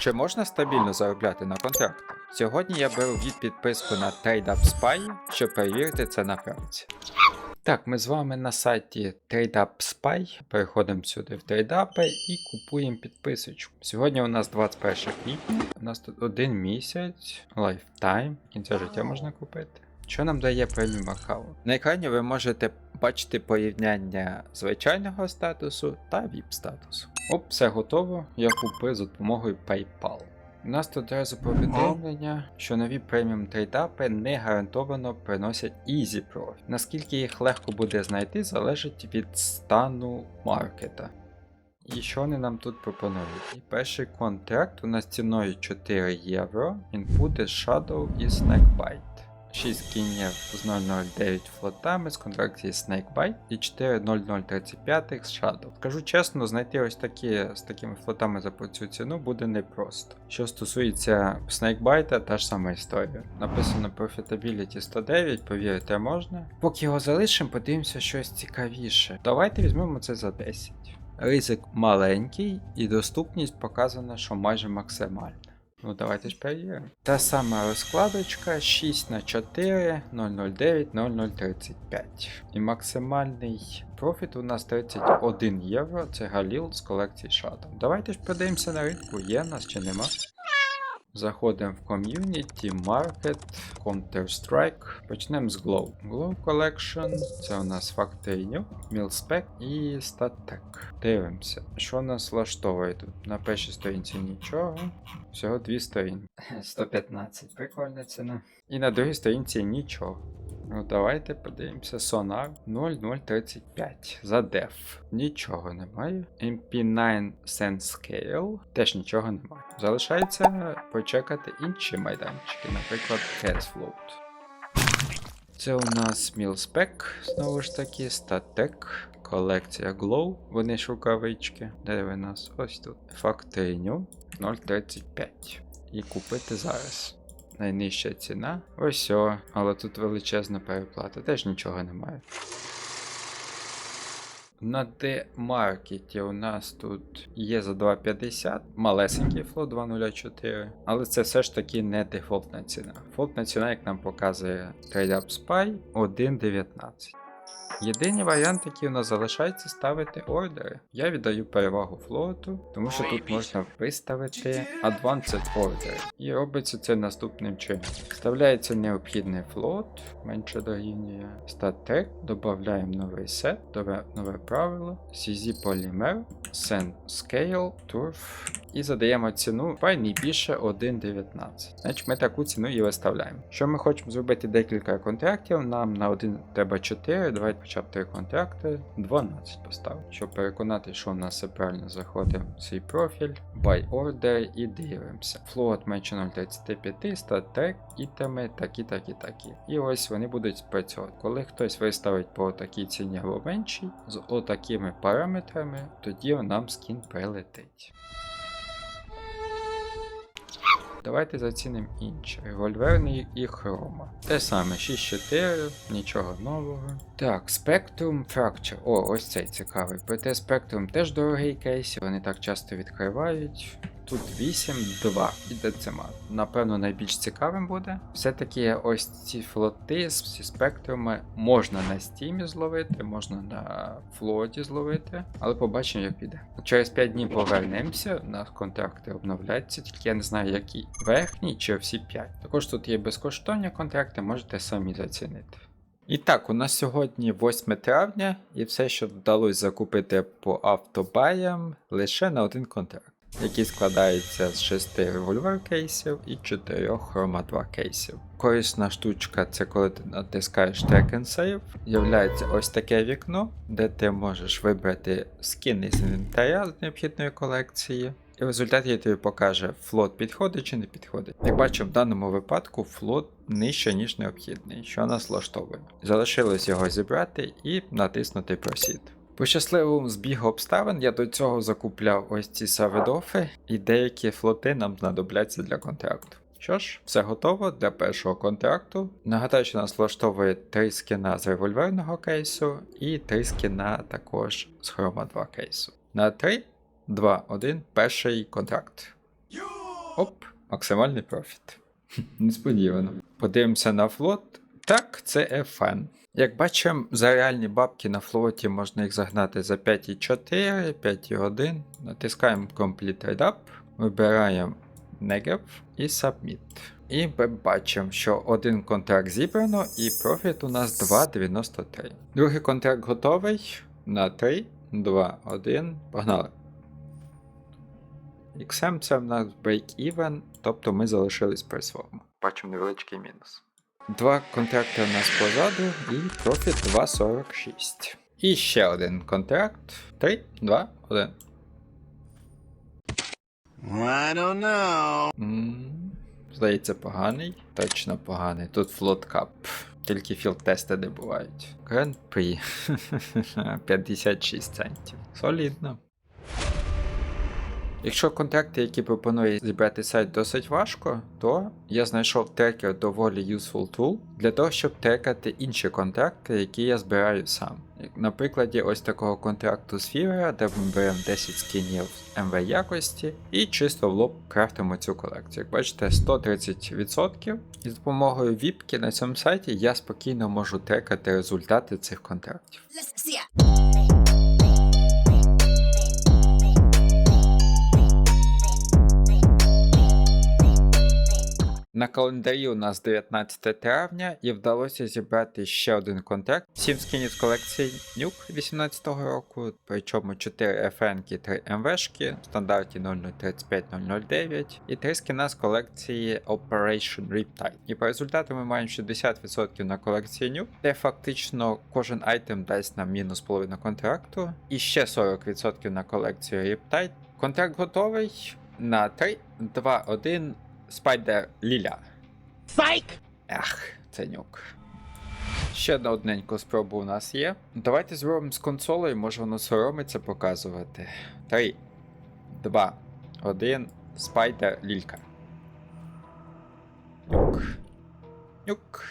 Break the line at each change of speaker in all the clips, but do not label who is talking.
Чи можна стабільно заробляти на контрактах? Сьогодні я беру від підписку на TradeUpSpy, щоб перевірити це на практиці. Так, ми з вами на сайті TradeUpSpy. Переходимо сюди в TradeUp і купуємо підписочку. Сьогодні у нас 21 квітня, у нас тут один місяць, lifetime, кінця життя можна купити. Що нам дає преміум аккаунт? На екрані ви можете бачити порівняння звичайного статусу та VIP статусу. Оп, все готово. Я купив за допомогою PayPal. У нас тут одразу повідомлення, що нові преміум трейдапи не гарантовано приносять Easy Profit. Наскільки їх легко буде знайти, залежить від стану маркета. І що вони нам тут пропонують? І перший контракт у нас ціною 4 євро. Він буде Shadow і Snackbite. 6 кінів з 009 флотами з контракції Snakebite і 40035 з Shadow. Скажу чесно, знайти ось такі з такими флотами за цю ціну буде непросто. Що стосується Snakebite, та ж сама історія. Написано Profitability 109, повірити можна. Поки його залишимо, подивимося щось цікавіше. Давайте візьмемо це за 10. Ризик маленький і доступність показана, що майже максимальна. Ну, давайте ж перевіримо. Та сама розкладочка 6 на 4 009 0035. І максимальний профіт у нас 31 євро. Це Галіл з колекції Shadow. Давайте ж подивимося на ринку, є нас чи нема. Заходимо в ком'юніті, Market, Counter-Strike. Почнемо з Glow. Glow Collection. Це у нас Factory New, Milspec і StatTech. Дивимося, що нас влаштовує тут. На першій сторінці нічого. Всього дві сторінки. 115, прикольна ціна. І на другій сторінці нічого. Ну, давайте подивимося. Sonar 0035 за def. Нічого немає. MP9 Sense Scale теж нічого немає. Залишається почекати інші майданчики, наприклад, Casfloat. Це у нас Milspec, знову ж таки, Statek, колекція Glow, вони ж рукавички. Де ви нас? Ось тут. New 035. І купити зараз. Найнижча ціна. Ось о, але тут величезна переплата, теж нічого немає. На D-маркеті у нас тут є за 2,50, малесенький флот 2.04, але це все ж таки не дефолтна ціна. Фолтна ціна, як нам показує TradeUp Spy, 1.19. Єдиний варіант, який у нас залишається, ставити ордери. Я віддаю перевагу флоту, тому що тут можна виставити Advanced Order. І робиться це наступним чином. Вставляється необхідний флот, менше дорівнює статек, додаємо новий сет, нове, нове правило, CZ Polymer, Send Scale, Turf. І задаємо ціну пай не більше 1.19. Значить, ми таку ціну і виставляємо. Що ми хочемо зробити декілька контрактів, нам на один треба 4, давайте 3 контракти, 12 поставимо. Щоб переконати, що в нас все правильно заходимо в свій профіль, buy order і дивимося. Float менше 0.35, статек, ітеми, такі, такі, такі. І ось вони будуть спрацьовувати. Коли хтось виставить по такій ціні або меншій, з отакими параметрами, тоді нам скін прилетить. Давайте зацінимо інші. Револьверний і хрома. Те саме 6-4, нічого нового. Так, Spectrum Fracture. О, ось цей цікавий. Проте Spectrum теж дорогий кейс, вони так часто відкривають. Тут 8-2 і децимат. Напевно, найбільш цікавим буде. Все-таки ось ці флоти з зі спектрами можна на стімі зловити, можна на флоті зловити, але побачимо, як піде. Через 5 днів повернемося, на контракти обновляються, тільки я не знаю, які верхні чи всі 5. Також тут є безкоштовні контракти, можете самі зацінити. І так, у нас сьогодні 8 травня, і все, що вдалося закупити по автобаям, лише на один контракт який складається з 6 револьвер кейсів і 4 хрома 2 кейсів. Корисна штучка це коли ти натискаєш Track and Save, з'являється ось таке вікно, де ти можеш вибрати скини з інвентаря з необхідної колекції. І в результаті тобі покаже, флот підходить чи не підходить. Як бачимо, в даному випадку флот нижче, ніж необхідний, що нас влаштовує. Залишилось його зібрати і натиснути Proceed. По щасливому збігу обставин я до цього закупляв ось ці савидофи, і деякі флоти нам знадобляться для контракту. Що ж, все готово для першого контракту. Нагадаю, що нас влаштовує 3 скіна з револьверного кейсу і 3 скіна також з хрома 2 кейсу. На 3, 2, 1, перший контракт. Оп, максимальний профіт. Несподівано. Подивимося на флот. Так, це FN. Як бачимо, за реальні бабки на флоті можна їх загнати за 5,4, 5,1. Натискаємо Complete Trade Up, вибираємо Negev і Submit. І ми бачимо, що один контракт зібрано і профіт у нас 2,93. Другий контракт готовий на 3, 2, 1. Погнали. XM це в нас break-even, тобто ми залишились при своєму. Бачимо невеличкий мінус. Два контракти у нас позаду і профіт 2,46. І ще один контракт. 3, 2, 1.
I don't know.
М, Здається, поганий. Точно поганий. Тут флот кап. Тільки філд-тести не бувають. Гран При 56 центів. Солідно. Якщо контракти, які пропонує зібрати сайт, досить важко, то я знайшов трекер доволі useful tool для того, щоб трекати інші контракти, які я збираю сам. На прикладі ось такого контракту з Фівера, де ми беремо 10 скінів МВ якості і чисто в лоб крафтимо цю колекцію. Як бачите, 130%. І з допомогою віпки на цьому сайті я спокійно можу трекати результати цих контрактів. На календарі у нас 19 травня і вдалося зібрати ще один контракт. 7 скінів з колекції Нюк 18-го року, причому 4 FN, 3 МВшки в стандарті 0035-009 і 3 скіна з колекції Operation Riptide. І по результату ми маємо 60% на колекції Нюк, де фактично кожен айтем дасть нам мінус половину контракту, і ще 40% на колекцію Riptide. Контракт готовий на 3, 2, 1. Спайдер Ліля.
Psych!
Ех, це нюк. Ще на одненьку спробу у нас є. Давайте зробимо з консолею, може воно соромиться показувати. 3, 2, 1. Спайдер Лілька. Нюк. Нюк.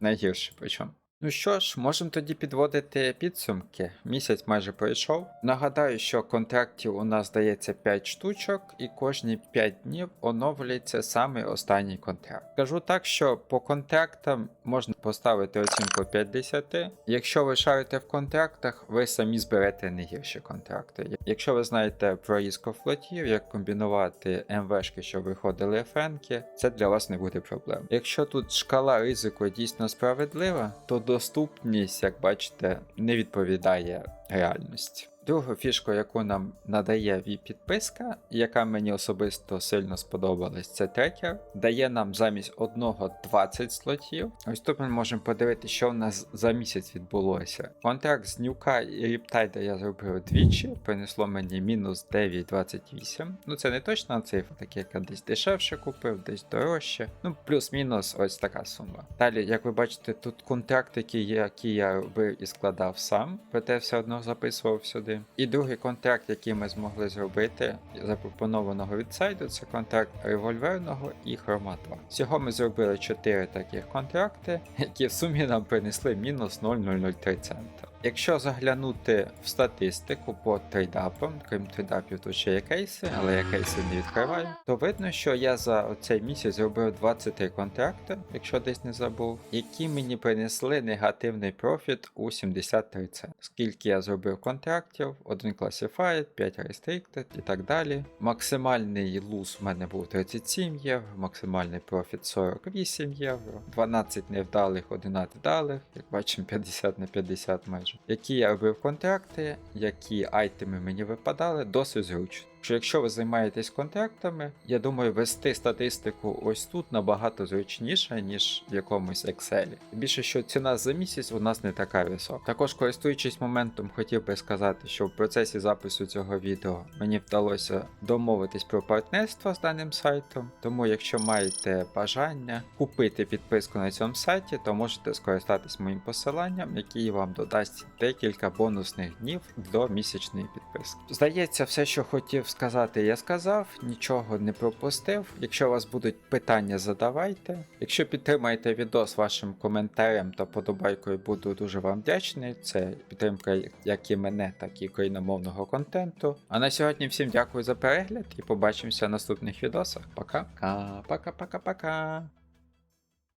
Найгірше причому. Ну що ж, можемо тоді підводити підсумки. Місяць майже пройшов. Нагадаю, що контрактів у нас дається 5 штучок, і кожні 5 днів оновлюється саме останній контракт. Скажу так, що по контрактам можна поставити оцінку 50. Якщо ви шарите в контрактах, ви самі зберете не гірші контракти. Якщо ви знаєте про різкофлотів, як комбінувати МВшки, щоб виходили фенки, це для вас не буде проблем. Якщо тут шкала ризику дійсно справедлива, то доступність, як бачите, не відповідає реальності. Другу фішку, яку нам надає VIP-підписка, яка мені особисто сильно сподобалась, це трекер. Дає нам замість одного 20 слотів. Ось тут ми можемо подивитися, що в нас за місяць відбулося. Контракт з Нюка і Ріптайда я зробив двічі, принесло мені мінус 9,28. Ну це не точна цифра, так як я десь дешевше купив, десь дорожче. Ну, плюс-мінус ось така сума. Далі, як ви бачите, тут контрактики, які я робив і складав сам, проте все одно записував сюди. І другий контракт, який ми змогли зробити, запропонованого від сайту, це контракт револьверного і хрома 2. Всього ми зробили 4 таких контракти, які в сумі нам принесли мінус 0,003 цента. Якщо заглянути в статистику по трейдапам, крім трейдапів тут ще є кейси, але я кейси не відкриваю, то видно, що я за цей місяць зробив 23 контракти, якщо десь не забув, які мені принесли негативний профіт у 73 цент. Скільки я зробив контрактів, один Classified, 5 Restricted і так далі. Максимальний луз в мене був 37 євро, максимальний профіт 48 євро, 12 невдалих, 11 вдалих, як бачимо, 50 на 50 майже. Які я робив контракти, які айтеми мені випадали, досить зручно. Що якщо ви займаєтесь контрактами, я думаю, вести статистику ось тут набагато зручніше, ніж в якомусь Excel. Більше що ціна за місяць у нас не така висока. Також користуючись моментом, хотів би сказати, що в процесі запису цього відео мені вдалося домовитись про партнерство з даним сайтом. Тому, якщо маєте бажання купити підписку на цьому сайті, то можете скористатись моїм посиланням, який вам додасть декілька бонусних днів до місячної підписки. Здається, все, що хотів сказати, я сказав, нічого не пропустив. Якщо у вас будуть питання, задавайте. Якщо підтримаєте відос вашим коментарем та подобайкою, буду дуже вам вдячний. Це підтримка як і мене, так і україномовного контенту. А на сьогодні всім дякую за перегляд і побачимося в наступних відосах. Пока. Пока-пока-пока-пока.